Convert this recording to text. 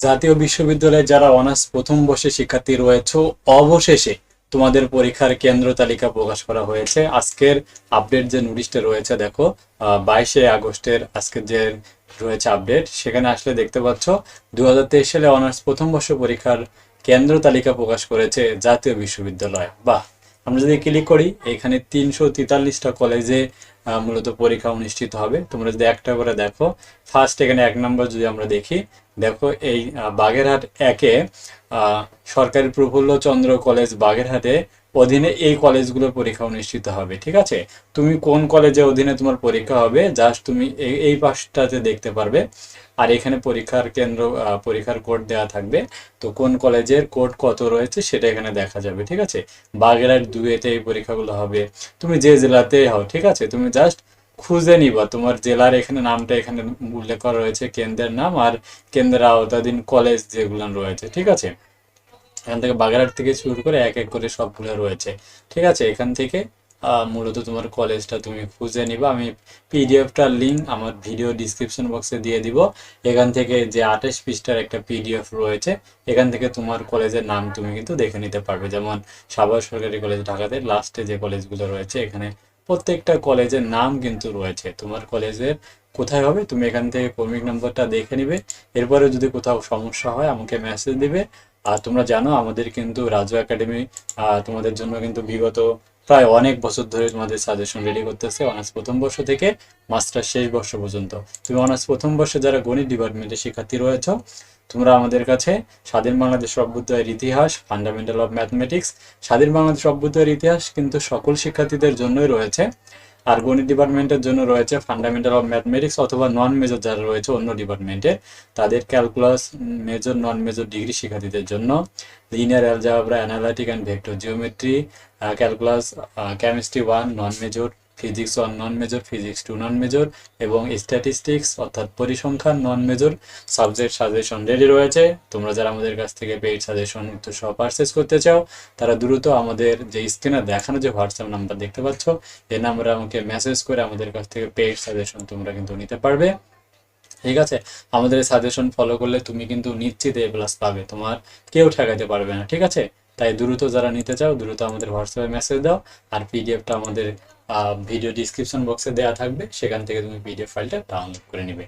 জাতীয় বিশ্ববিদ্যালয়ে যারা অনার্স প্রথম বর্ষে শিক্ষার্থী রয়েছে, অবশেষে তোমাদের পরীক্ষার কেন্দ্র তালিকা প্রকাশ করা হয়েছে। আজকের আপডেট যে নোটিশটা রয়েছে, দেখো বাইশে আগস্টের আজকের যে রয়েছে আপডেট সেখানে আসলে দেখতে পাচ্ছ দু হাজার তেইশ সালে অনার্স প্রথম বর্ষ পরীক্ষার কেন্দ্র তালিকা প্রকাশ করেছে জাতীয় বিশ্ববিদ্যালয়। বাহ! আমরা যদি ক্লিক করি, এখানে তিনশো তেতাল্লিশটা কলেজে মূলত পরীক্ষা অনুষ্ঠিত হবে। তোমরা যদি একটা করে দেখো ফার্স্ট এখানে এক নম্বর যদি আমরা দেখি, দেখো এই বাগেরহাট একে সরকারি প্রফুল্ল চন্দ্র কলেজ বাগেরহাটে অধীনে এই কলেজগুলোর পরীক্ষা অনুষ্ঠিত হবে, ঠিক আছে? তুমি কোন কলেজের অধীনে তোমার পরীক্ষা হবে জাস্ট তুমি এই পাশটাতে দেখতে পারবে। আর এখানে পরীক্ষার কেন্দ্র পরীক্ষার কোড দেওয়া থাকবে। তো কোন কলেজের কোড কত রয়েছে সেটা এখানে দেখা যাবে, ঠিক আছে? বাগেরহাট দুয়েতে এই পরীক্ষাগুলো হবে। তুমি যে জেলাতেই হও, ঠিক আছে? তুমি জাস্ট খুঁজে নিবা। তোমার জেলার এখানে নামটা এখানে উল্লেখ করা রয়েছে, কেন্দ্রের নাম আর কেন্দ্রের আওতাধীন কলেজ যেগুলো রয়েছে, ঠিক আছে? এখান থেকে বাগেরহাট থেকে শুরু করে এক এক করে সবগুলো রয়েছে। ঠিক আছে, এখান থেকে মূলত তোমার কলেজটা তুমি খুঁজে নিবা। আমি পিডিএফটার লিঙ্ক আমার ভিডিও ডিসক্রিপশন বক্সে দিয়ে দিব। এখান থেকে যে আঠাশ পৃষ্ঠার একটা পিডিএফ রয়েছে, এখান থেকে তোমার কলেজের নাম তুমি কিন্তু দেখে নিতে পারবে। যেমন সাভার সরকারি কলেজ ঢাকাতে লাস্টে যে কলেজগুলো রয়েছে, এখানে প্রত্যেকটা কলেজের নাম কিন্তু রয়েছে। তোমার কলেজের কোথায় হবে, তুমি এখান থেকে কর্মিক নম্বরটা দেখে নিবে। এরপরে যদি কোথাও সমস্যা হয়, আমাকে মেসেজ দিবে। আর তোমরা জানো, আমাদের কিন্তু রাজু একাডেমি তোমাদের জন্য কিন্তু বিগত প্রায় অনেক বছর ধরে তোমাদের সাজেশন রেডি করতেছে অনার্স প্রথম বর্ষ থেকে মাস্টার শেষ বর্ষ পর্যন্ত। তুমি অনার্স প্রথম বর্ষে যারা গণিত ডিপার্টমেন্টের শিক্ষার্থী রয়েছে, তোমরা আমাদের কাছে স্বাধীন বাংলাদেশ অভ্যুদয়ের ইতিহাস ফান্ডামেন্টাল অফ ম্যাথমেটিক্স স্বাধীন বাংলাদেশ অভ্যুদয়ের ইতিহাস কিন্তু সকল শিক্ষার্থীদের জন্যই রয়েছে। আর গণিত ডিপার্টমেন্টের জন্য রয়েছে ফান্ডামেন্টাল অফ ম্যাথমেটিক্স অথবা নন মেজর যারা রয়েছে অন্য ডিপার্টমেন্টে, তাদের calculus major non major degree শিক্ষার্থীদের জন্য। Linear algebra analytic and vector geometry calculus chemistry one non major physics one non major physics two non major এবং স্ট্যাটিস্টিক্স অর্থাৎ পরিসংখ্যান non major subject suggestion ready রয়েছে। তোমরা যারা আমাদের কাছ থেকে পেইড সাজেশন সব পারচেস করতে চাও, তারা দ্রুত আমাদের যে স্ক্রিনে দেখানো যে হোয়াটসঅ্যাপ নাম্বার দেখতে পাচ্ছ এই নাম্বারে আমাকে মেসেজ করে আমাদের কাছ থেকে পেইড সাজেশন তোমরা কিন্তু নিতে পারবে। ঠিক আছে? আমাদের সাজেশন ফলো করলে তুমি কিন্তু নিশ্চিত এ প্লাস পাবে, তোমার কেউ ঠেকাতে পারবে না, ঠিক আছে? তাই দ্রুত যারা নিতে চাও, দ্রুত আমাদের হোয়াটসঅ্যাপে মেসেজ দাও, আর পিডিএফটা আমাদের ভিডিও ডিসক্রিপশন বক্সে দেওয়া থাকবে সেখান থেকে তুমি পিডিএফ ফাইলটা ডাউনলোড করে নিবে।